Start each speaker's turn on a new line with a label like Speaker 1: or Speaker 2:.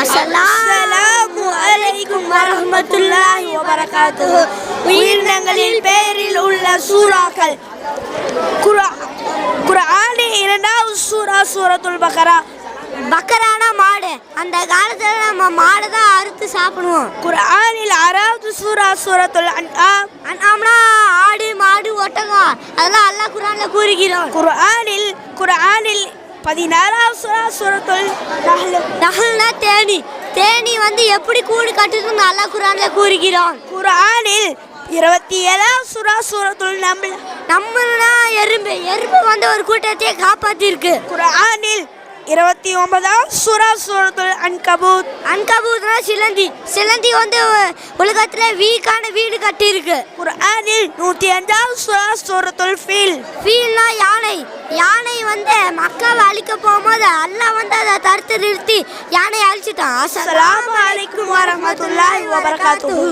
Speaker 1: அஸ்ஸலாமு அலைக்கும் வரஹ்மத்துல்லாஹி வபரகாத்துஹு உயிரினங்களின் பேரில் உள்ள சூறாக்கள். குர்ஆ- குர்ஆனின் இரண்டாவது சூரா சூரத்துல் பக்ரா
Speaker 2: பக்கரானா மாடு. அந்த காலத்துல நம்ம மாடு தான் அறுத்து சாப்பிடுவோம்.
Speaker 1: குரானில் ஆறாவது சூரா சூரத்துல் அன்ஆம்.
Speaker 2: அண்ணாம்னா ஆடு மாடு ஒட்டகம். அதெல்லாம் அல்லாஹ் குரான்ல கூறுகிறோம்
Speaker 1: குரானில் குரானில் பதினாறாவது சுறா சுரத்தொழில் நகல்
Speaker 2: நகல்னா தேனி. தேனி வந்து எப்படி கூடு கட்டுதுன்னு நல்லா குரான்ல கூறுகிறான்.
Speaker 1: குரானில் இருபத்தி ஏழாவது சுறா சூரத்துல் நம்ம
Speaker 2: நம்மனா எறும்பு எறும்பு வந்து ஒரு கூட்டத்தையே காப்பாத்திருக்கு.
Speaker 1: குரானில் இருபத்தி ஒன்பதாவது சூரா சூரத்துல் அன்கபூத்.
Speaker 2: அன்கபூத்னா சிலந்தி. சிலந்தி வந்து உலகத்தில் வீக்கான வீடு கட்டியிருக்கு.
Speaker 1: குரானில் நூற்றி அஞ்சாவது சூரா சூரத்துல் ஃபீல்.
Speaker 2: ஃபீல்னா யானை. மக்காவை அழிக்க போகும்போது அல்லாஹ் வந்து அதை தடுத்து நிறுத்தி யானையை அழிச்சிட்டான்.
Speaker 1: அஸ்லாம் வலைக்கும் வரமத்துல்லாஹி வபரகாத்துஹு.